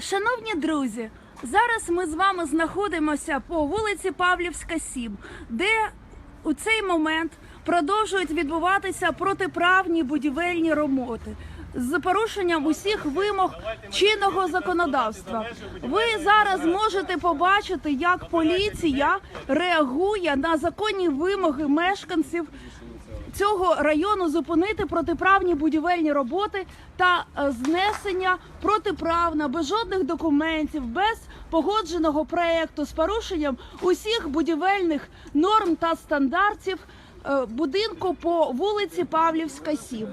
Шановні друзі, зараз ми з вами знаходимося по вулиці Павлівська, 7, де у цей момент продовжують відбуватися протиправні будівельні роботи з порушенням усіх вимог чинного законодавства. Ви зараз можете побачити, як поліція реагує на законні вимоги мешканців цього району зупинити протиправні будівельні роботи та е, знесення протиправно, без жодних документів, без погодженого проекту з порушенням усіх будівельних норм та стандартів. е, Будинку по вулиці Павлівська, 7.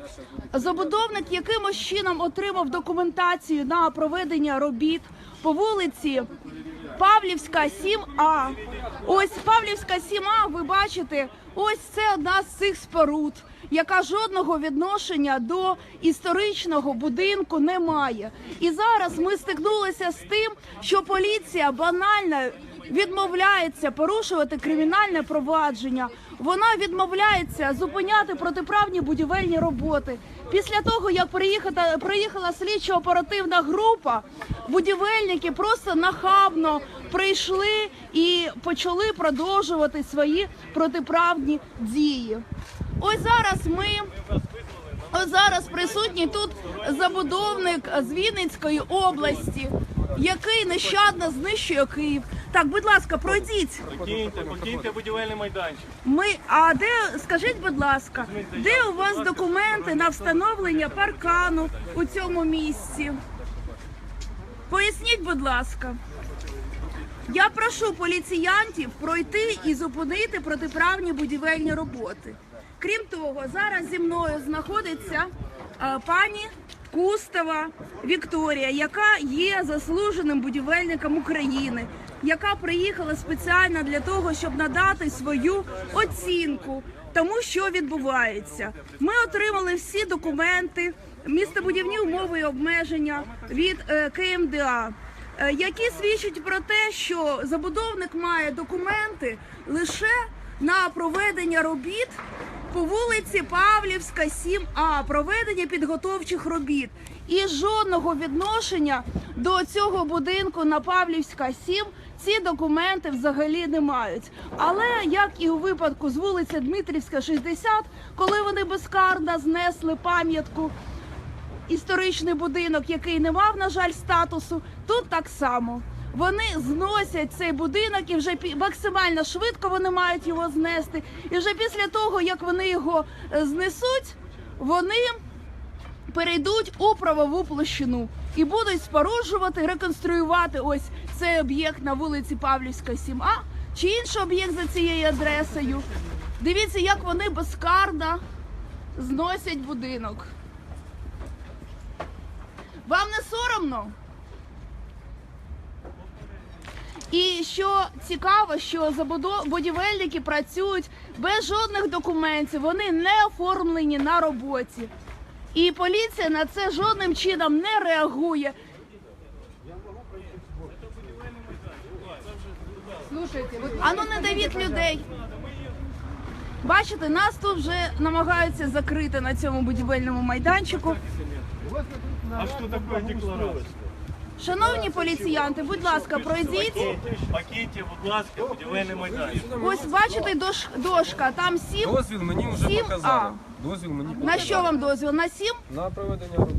Забудовник якимось чином отримав документацію на проведення робіт по вулиці Павлівська 7А. Ось Павлівська 7А, ви бачите, ось це одна з цих споруд, яка жодного відношення до історичного будинку не має. І зараз ми стикнулися з тим, що поліція банально відмовляється порушувати кримінальне провадження. Вона відмовляється зупиняти протиправні будівельні роботи. Після того, як приїхала, приїхала слідчо-оперативна група, будівельники просто нахабно прийшли і почали продовжувати свої протиправні дії. Ось зараз ми Ось зараз присутній тут забудовник з Вінницької області, який нещадно знищує Київ. Так, будь ласка, пройдіть. Покиньте, покиньте будівельний майданчик. Ми, а де скажіть, будь ласка, де у вас документи на встановлення паркану у цьому місці? Поясніть, будь ласка. Я прошу поліціянтів пройти і зупинити протиправні будівельні роботи. Крім того, зараз зі мною знаходиться е, пані Кустова Вікторія, яка є заслуженим будівельником України, яка приїхала спеціально для того, щоб надати свою оцінку тому, що відбувається. Ми отримали всі документи, містобудівні умови і обмеження від е, КМДА е, які свідчать про те, що забудовник має документи лише на проведення робіт по вулиці Павлівська, 7А, проведення підготовчих робіт. І жодного відношення до цього будинку на Павлівська 7 ці документи взагалі не мають. Але як і у випадку з вулиці Дмитрівська, 60, коли вони безкарно знесли пам'ятку історичний будинок, який не мав, на жаль, статусу, тут так само. Вони зносять цей будинок і вже максимально швидко вони мають його знести. І вже після того, як вони його е, знесуть, вони перейдуть у правову площину і будуть споруджувати, реконструювати ось цей об'єкт на вулиці Павлівська, 7А чи інший об'єкт за цією адресою. Дивіться, як вони безкарно зносять будинок. Вам не соромно? І що цікаво, що будівельники працюють без жодних документів, вони не оформлені на роботі. І поліція на це жодним чином не реагує. Слушайте, Ану не давіть людей. Бачите, нас тут вже намагаються закрити на цьому будівельному майданчику. А що таке декларація? Шановні поліціянти, будь ласка, пройдіть. Пакеті, будь ласка, будівельний майданчик. Ось бачите дош... дошка, там сім. Дозвіл мені вже Сім показали. Дозвіл мені На показали. що вам дозвіл? На сім? На проведення робіт.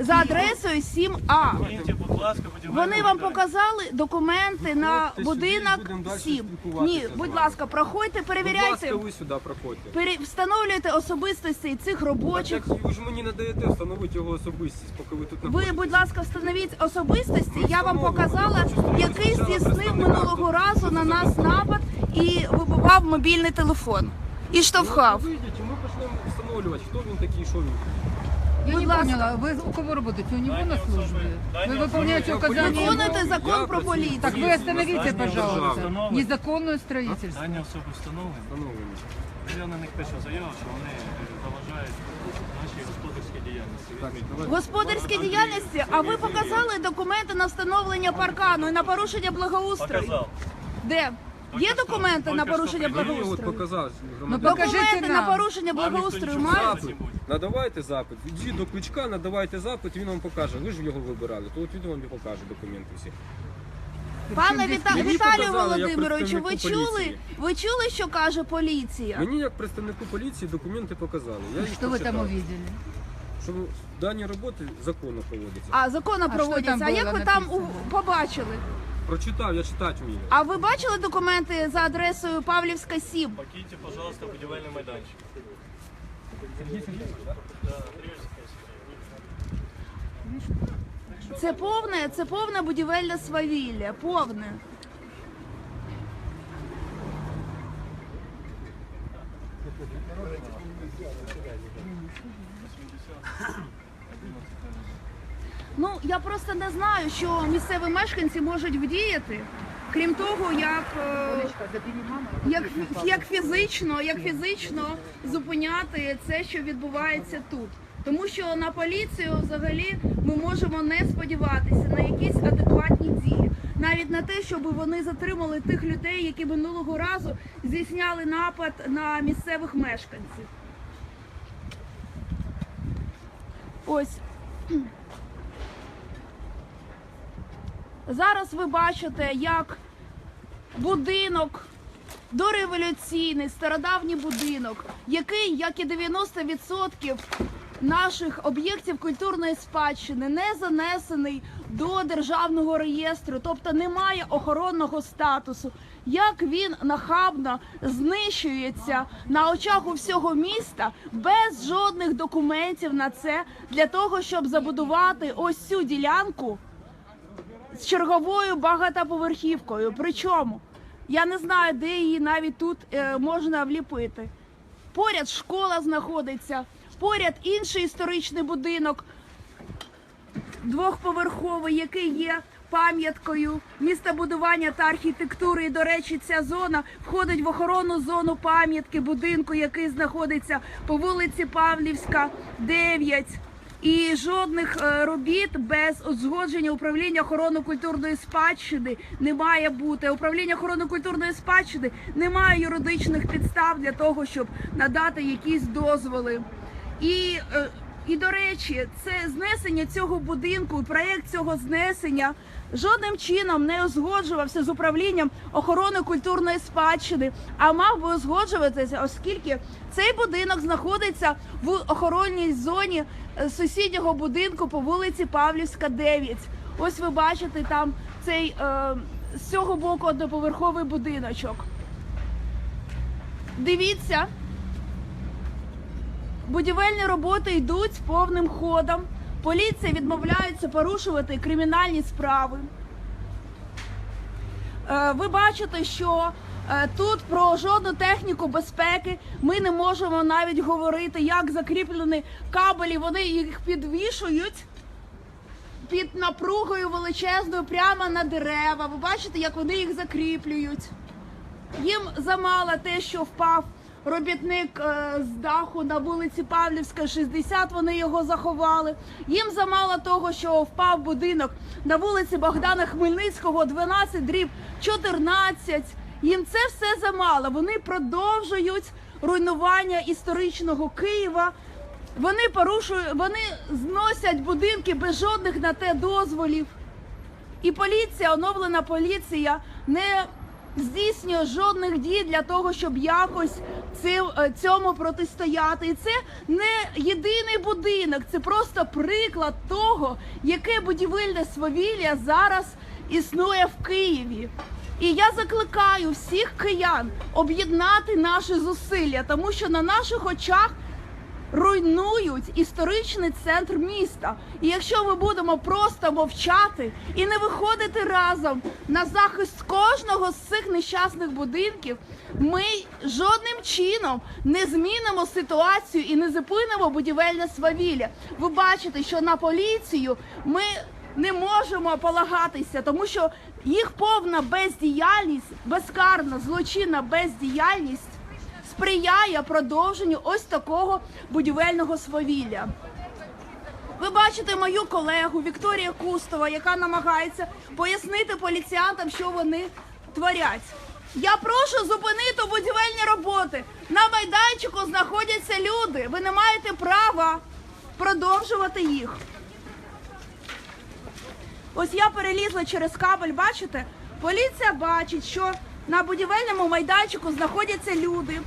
За адресою 7А. Покиньте, будь ласка, Вони вам показали документи на будинок сюди, 7. Ні, будь ласка, проходьте, Будь перевіряйте, ласка, ви сюди проходьте. пере... встановлюйте особистості цих робочих. Так ви ж мені не даєте встановити його особистість, поки ви тут Ви, будь ласка, встановіть особистості. Я вам показала, Я який здійснив минулого разу на нас напад і вибивав мобільний телефон. І штовхав. Ну, Вийдіть, і ми почнемо встановлювати, хто він такий, що він. я Будь не ласка. поняла, вы у кого работаете? У него на Здание службе? особое. Вы Здание выполняете особое. указания? Я Виконуйте Я закон про працюю. поліцію. Так вы остановите, Здание пожалуйста, державное. незаконное строительство. Дані особи встановлені. Встановлені. Я на них пишу заяву, що вони е, заважають нашій господарській діяльності. Так, Візьміть. давайте. Господарській діяльності, а ви показали документи на встановлення паркану і на порушення благоустрою? Показав. Де? Є документи на порушення. Мені от благоустрою? показав Ну, громадянин. покажіть. Документи на нам. порушення благоустрою мають? Надавайте запит. Йдіть до ключка, надавайте запит, він вам покаже. Ви ж його вибирали, то от він вам і покаже документи всі. Пане Віта... Мені Віталію показали, як Володимировичу, ви представнику чули? поліції. Ви чули, що каже поліція? Мені як представнику поліції документи показали. Я їх Что вы там прочитав. увидели? Що дані роботи законно проводяться. А що проводяться. А як було ви там написано? у- побачили? Прочитав, я читати вмію. А ви бачили документи за адресою Павлівська 7? Покиньте, пожалуйста, будівельний майданчик. Це повне, це повне будівельне свавілля. Повне. Ну, я просто не знаю, що місцеві мешканці можуть вдіяти, крім того, як, е, як, як фізично, як фізично зупиняти це, що відбувається тут. Тому що на поліцію взагалі ми можемо не сподіватися на якісь адекватні дії, навіть на те, щоб вони затримали тих людей, які минулого разу здійсняли напад на місцевих мешканців. Ось Зараз ви бачите, як будинок, дореволюційний, стародавній будинок, який, як і 90% наших об'єктів культурної спадщини, не занесений до державного реєстру, тобто не має охоронного статусу. Як він нахабно знищується на очах у всього міста без жодних документів на це для того, щоб забудувати ось цю ділянку з черговою багатоповерхівкою. Причому я не знаю, де її навіть тут е, можна вліпити. Поряд школа знаходиться, поряд інший історичний будинок, двохповерховий, який є пам'яткою містобудування та архітектури. І, до речі, ця зона входить в охоронну зону пам'ятки будинку, який знаходиться по вулиці Павлівська, 9. І жодних е, робіт без узгодження управління охорони культурної спадщини не має бути. Управління охорони культурної спадщини не має юридичних підстав для того, щоб надати якісь дозволи. І, е, і до речі, це знесення цього будинку, проєкт цього знесення жодним чином не узгоджувався з управлінням охорони культурної спадщини, а мав би узгоджуватися, оскільки цей будинок знаходиться в охоронній зоні е, сусіднього будинку по вулиці Павлівська, 9. Ось ви бачите там цей е, з цього боку одноповерховий будиночок. Дивіться, Будівельні роботи йдуть повним ходом. Поліція відмовляється порушувати кримінальні справи. Е, Ви бачите, що е, тут про жодну техніку безпеки ми не можемо навіть говорити, як закріплені кабелі, вони їх підвішують під напругою величезною прямо на дерева. Ви бачите, як вони їх закріплюють. Їм замало те, що впав робітник е, з даху на вулиці Павлівська, 60, вони його заховали. Їм замало того, що впав будинок на вулиці Богдана Хмельницького, 12 дріб 14. Їм це все замало. Вони продовжують руйнування історичного Києва. Вони порушують, вони зносять будинки без жодних на те дозволів. І поліція, оновлена поліція, не здійснює жодних дій для того, щоб якось е, цьому протистояти. І це не єдиний будинок, це просто приклад того, яке будівельне свавілля зараз існує в Києві. І я закликаю всіх киян об'єднати наші зусилля, тому що на наших очах руйнують історичний центр міста. І якщо ми будемо просто мовчати і не виходити разом на захист кожного з цих нещасних будинків, ми жодним чином не змінимо ситуацію і не зупинимо будівельне свавілля. Ви бачите, що на поліцію ми не можемо полагатися, тому що їх повна бездіяльність, безкарна злочинна бездіяльність сприяє продовженню ось такого будівельного свавілля. Ви бачите мою колегу Вікторія Кустова, яка намагається пояснити поліціянтам, що вони творять. Я прошу зупинити будівельні роботи. На майданчику знаходяться люди. Ви не маєте права продовжувати їх. Ось я перелізла через кабель, бачите? Поліція бачить, що на будівельному майданчику знаходяться люди.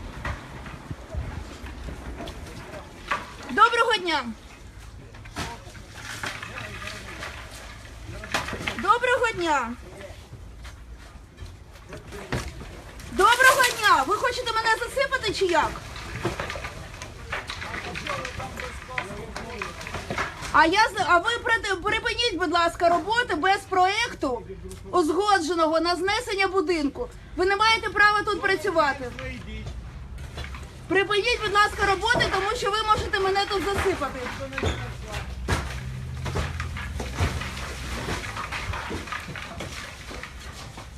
Доброго дня! Доброго дня! Доброго дня! Ви хочете мене засипати чи як? А я а ви припиніть, будь ласка, роботи без проекту узгодженого на знесення будинку. Ви не маєте права тут працювати. Припиніть, будь ласка, роботи, тому що ви можете мене тут засипати.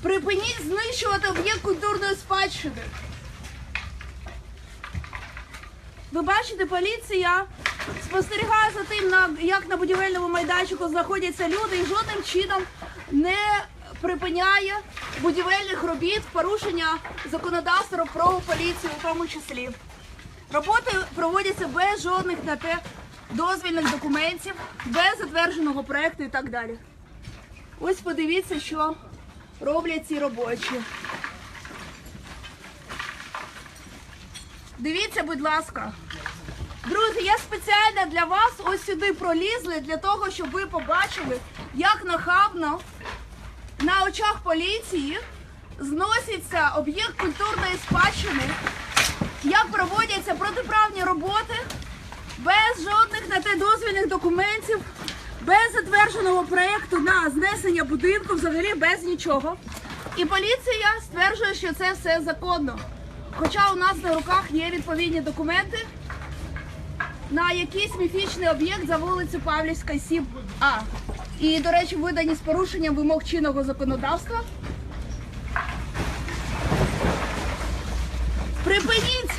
Припиніть знищувати об'єкт культурної спадщини. Ви бачите, поліція спостерігає за тим, як на будівельному майданчику знаходяться люди і жодним чином не припиняє будівельних робіт порушення законодавства про поліцію у тому числі. Роботи проводяться без жодних на те дозвільних документів, без затвердженого проекту і так далі. Ось подивіться, що роблять ці робочі. Дивіться, будь ласка. Друзі, я спеціально для вас ось сюди пролізли для того, щоб ви побачили, як нахабно на очах поліції зноситься об'єкт культурної спадщини, як проводяться протиправні роботи без жодних на те дозвільних документів, без затвердженого проєкту на знесення будинку, взагалі без нічого. І поліція стверджує, що це все законно. Хоча у нас на руках є відповідні документи на якийсь міфічний об'єкт за вулицю Павлівська 7А. І, до речі, видані з порушенням вимог чинного законодавства. Припиніть!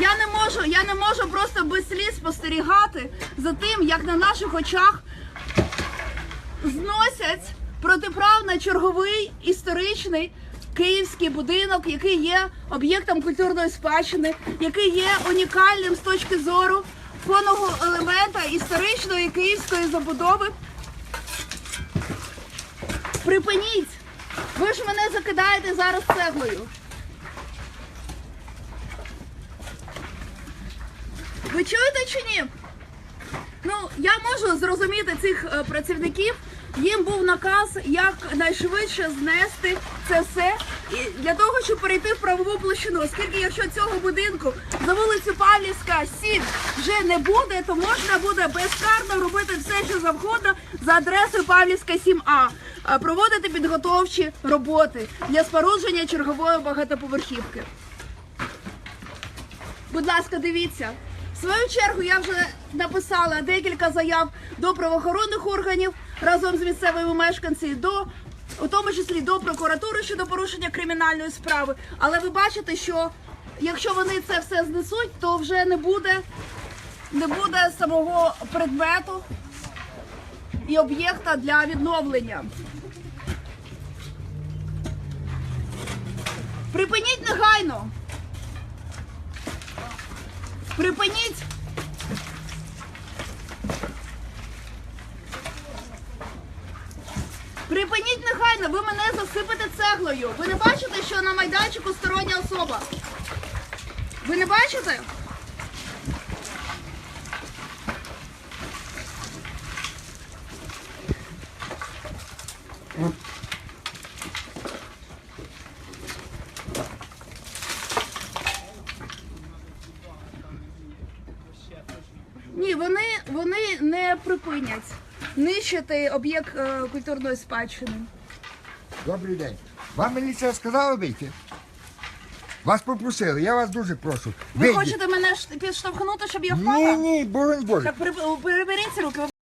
Я не можу, я не можу просто без сліз спостерігати за тим, як на наших очах зносять протиправно черговий історичний київський будинок, який є об'єктом культурної спадщини, який є унікальним з точки зору фонового елемента історичної київської забудови. Припиніть! Ви ж мене закидаєте зараз цеглою. Ви чуєте чи ні? Ну, я можу зрозуміти цих е, працівників. Їм був наказ якнайшвидше знести це все і для того, щоб перейти в правову площину. Оскільки якщо цього будинку за вулицю Павлівська 7 вже не буде, то можна буде безкарно робити все, що завгодно за адресою Павлівська 7А, е, проводити підготовчі роботи для спорудження чергової багатоповерхівки. Будь ласка, дивіться. В свою чергу я вже написала декілька заяв до правоохоронних органів разом з місцевими мешканцями, до у тому числі до прокуратури щодо порушення кримінальної справи. Але ви бачите, що якщо вони це все знесуть, то вже не буде, не буде самого предмету і об'єкта для відновлення. Припиніть негайно. Припиніть! Припиніть негайно, ви мене засипете цеглою. Ви не бачите, що на майданчику стороння особа? Ви не бачите? Ні, вони, вони не припинять нищити об'єкт е, культурної спадщини. Добрий день. Вам міліція сказала вийти? Вас попросили, я вас дуже прошу. Ви Вийдіть. хочете мене ш- підштовхнути, щоб я впала? Ні, ні, боронь Боже. Так при- приберіть руки.